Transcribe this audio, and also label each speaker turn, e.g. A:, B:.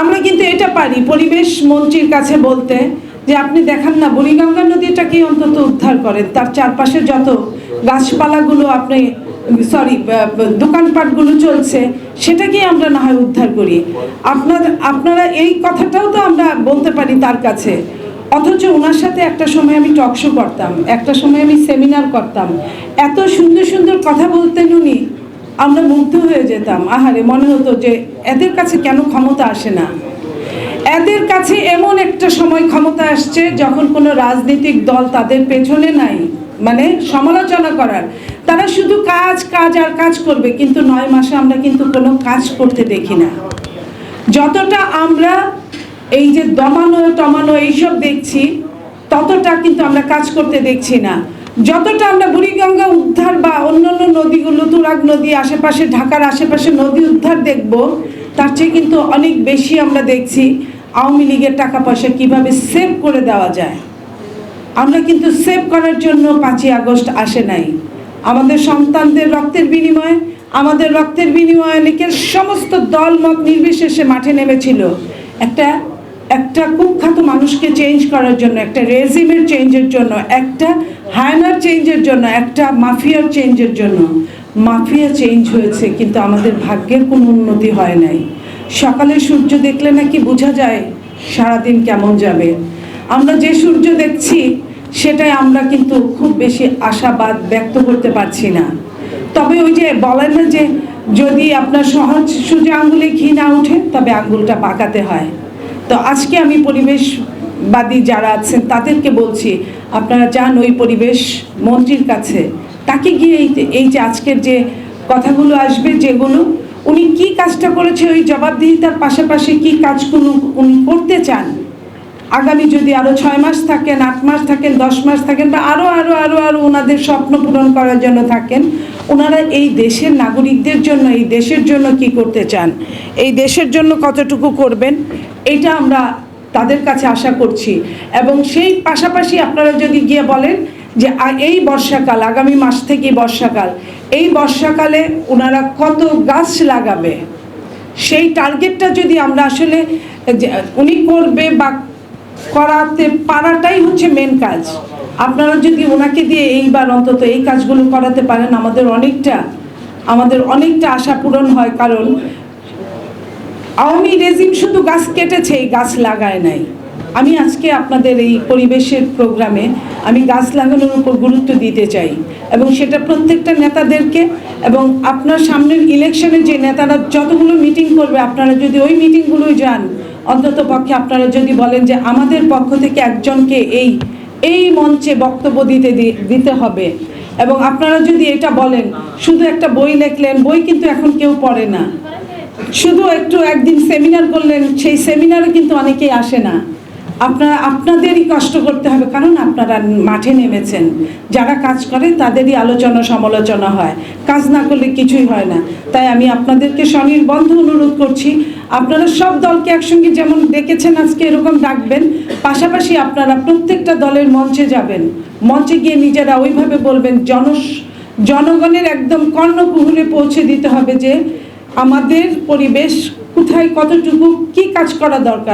A: আমরা কিন্তু এটা পারি পরিবেশ মন্ত্রীর কাছে বলতে যে আপনি দেখান না, বুড়িগঙ্গা নদীটাকে অন্তত উদ্ধার করেন। তার চারপাশে যত গাছপালাগুলো আপনি সরি দোকানপাটগুলো চলছে, সেটাকেই আমরা না হয় উদ্ধার করি। আপনার, আপনারা এই কথাটাও তো আমরা বলতে পারি তার কাছে। অথচ ওনার সাথে একটা সময় আমি টক শো করতাম, একটা সময় আমি সেমিনার করতাম। এত সুন্দর সুন্দর কথা বলতেন উনি। আমরা মুগ্ধ হয়ে যেতাম। আহারে, মনে হতো যে এদের কাছে কেন ক্ষমতা আসে না? এদের কাছে এমন একটা সময় ক্ষমতা আসছে যখন কোনো রাজনৈতিক দল তাদের পেছনে নাই মানে সমালোচনা করার। তারা শুধু কাজ কাজ আর কাজ করবে, কিন্তু নয় মাসে আমরা কিন্তু কোনো কাজ করতে দেখি না। যতটা আমরা এই যে দমানো, টমানো এইসব দেখছি, ততটা কিন্তু আমরা কাজ করতে দেখছি না। যতটা আমরা বুড়িগঙ্গা উদ্ধার বা অন্যান্য নদীগুলো, তুরাগ নদী, আশেপাশে ঢাকার আশেপাশে নদী উদ্ধার দেখব, তার চেয়ে কিন্তু অনেক বেশি আমরা দেখছি আওয়ামী লীগের টাকা পয়সা কীভাবে সেভ করে দেওয়া যায়। আমরা কিন্তু সেভ করার জন্য পাঁচই আগস্ট আসে নাই। আমাদের সন্তানদের রক্তের বিনিময়ে, আমাদের রক্তের বিনিময়ে অনেকের সমস্ত দল মত নির্বিশেষে মাঠে নেমেছিল। একটা একটা কুখ্যাত মানুষকে চেঞ্জ করার জন্য, একটা রেজিমের চেঞ্জের জন্য, একটা হায়নার চেঞ্জের জন্য, একটা মাফিয়ার চেঞ্জের জন্য, মাফিয়া চেঞ্জ হয়েছে, কিন্তু আমাদের ভাগ্যের কোনো উন্নতি হয় নাই। সকালে সূর্য দেখলে নাকি বোঝা যায় সারাদিন কেমন যাবে। আমরা যে সূর্য দেখছি, সেটাই আমরা কিন্তু খুব বেশি আশাবাদ ব্যক্ত করতে পারছি না। তবে ওই যে বলেন না যে, যদি আপনার সহজ সোজা আঙ্গুলে ঘি না ওঠে, তবে আঙ্গুলটা পাকাতে হয়। তো আজকে আমি পরিবেশবাদী যারা আছেন, তাদেরকে বলছি, আপনারা যান ওই পরিবেশ মন্ত্রীর কাছে। তাকে গিয়ে এই এই যে আজকের যে কথাগুলো আসবে যেগুলো, উনি কি কাজটা করেছে, ওই জবাবদিহিতার পাশাপাশি কি কাজগুলো উনি করতে চান? আগামী যদি আরও ছয় মাস থাকেন, আট মাস থাকেন, দশ মাস থাকেন, বা আরও আরও আরও আরও ওনাদের স্বপ্ন পূরণ করার জন্য থাকেন, ওনারা এই দেশের নাগরিকদের জন্য, এই দেশের জন্য কি করতে চান? এই দেশের জন্য কতটুকু করবেন? এটা আমরা তাদের কাছে আশা করছি। এবং সেই পাশাপাশি আপনারা যদি গিয়ে বলেন যে এই বর্ষাকাল, আগামী মাস থেকে বর্ষাকাল, এই বর্ষাকালে ওনারা কত গাছ লাগাবে? সেই টার্গেটটা যদি আমরা আসলে উনি করবে বা করাতে পারাটাই হচ্ছে মেন কাজ। আপনারা যদি ওনাকে দিয়ে এইবার অন্তত এই কাজগুলো করাতে পারেন, আমাদের অনেকটা আমাদের অনেকটা আশা পূরণ হয়। কারণ আওয়ামী রেজিম শুধু গাছ কেটেছে, এই গাছ লাগায় নাই। আমি আজকে আপনাদের এই পরিবেশের প্রোগ্রামে আমি গাছ লাগানোর উপর গুরুত্ব দিতে চাই এবং সেটা প্রত্যেকটা নেতাদেরকে এবং আপনার সামনের ইলেকশনে যে নেতারা যতগুলো মিটিং করবে, আপনারা যদি ওই মিটিংগুলোই যান, অন্তত পক্ষে আপনারা যদি বলেন যে আমাদের পক্ষ থেকে একজনকে এই এই মঞ্চে বক্তব্য দিতে দিতে হবে এবং আপনারা যদি এটা বলেন, শুধু একটা বই লেখলেন, বই কিন্তু এখন কেউ পড়ে না। শুধু একটু একদিন সেমিনার করলেন, সেই সেমিনারে কিন্তু অনেকেই আসে না। আপনারা, আপনাদেরই কষ্ট করতে হবে, কারণ আপনারা মাঠে নেমেছেন। যারা কাজ করে, তাদেরই আলোচনা, সমালোচনা হয়। কাজ না করলে কিছুই হয় না। তাই আমি আপনাদেরকে স্বনির্বন্ধ অনুরোধ করছি, আপনারা সব দলকে একসঙ্গে যেমন ডেকেছেন আজকে, এরকম ডাকবেন। পাশাপাশি আপনারা প্রত্যেকটা দলের মঞ্চে যাবেন। মঞ্চে গিয়ে নিজেরা ওইভাবে বলবেন জন জনগণের একদম কর্ণকুহুলে পৌঁছে দিতে হবে যে আমাদের পরিবেশ কোথায় কতটুকু কি কাজ করা দরকার?